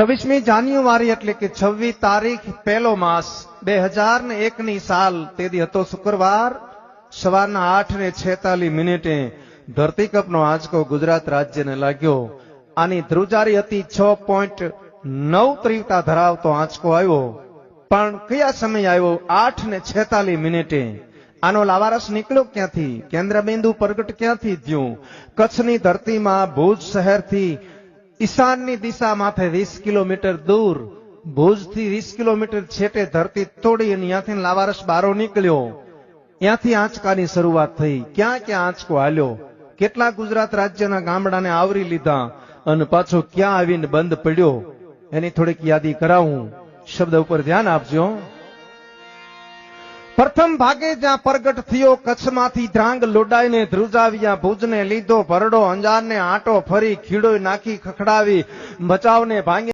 છવ્વીસમી જાન્યુઆરી એટલે કે છવ્વીસ તારીખ પહેલો માસ બે હજાર ને એક ની સાલ તેથી હતો શુક્રવાર, સવારના આઠ ને છેતાલીસ મિનિટે ધરતીકપનો આંચકો ગુજરાત રાજ્યને લાગ્યો. આની ધ્રુજારી હતી છ પોઈન્ટ નવ તીવ્રતા ધરાવતો આંચકો આવ્યો. પણ કયા સમય આવ્યો? આઠ ને છેતાલીસ મિનિટે. આનો લાવારસ નીકળ્યો ક્યાંથી? કેન્દ્ર બિંદુ પ્રગટ ક્યાંથી થયું? કચ્છની ધરતીમાં ભુજ શહેરથી ઈશાનની દિશા માથે વીસ કિલોમીટર દૂર. ભુજથી વીસ કિલોમીટર છેટે ધરતી તોડી અને ત્યાંથી લાવારસ બારો નીકળ્યો. ત્યાંથી આંચકાની શરૂઆત થઈ. ક્યાં ક્યાં આંચકો હાલ્યો? કેટલા ગુજરાત રાજ્યના ગામડાને આવરી લીધા? અને પાછો ક્યાં આવીને બંધ પડ્યો? એની થોડીક યાદી કરાવું. શબ્દ ઉપર ધ્યાન આપજો. પ્રથમ ભાગે જ્યાં પ્રગટ થયો કચ્છમાંથી ધ્રાંગ લોડાઈને ધ્રુજાવ્યા ભુજને લીધો ભરડો અંજારને આંટો ફરી ખીડો નાખી ખખડાવી બચાવને ભાંગી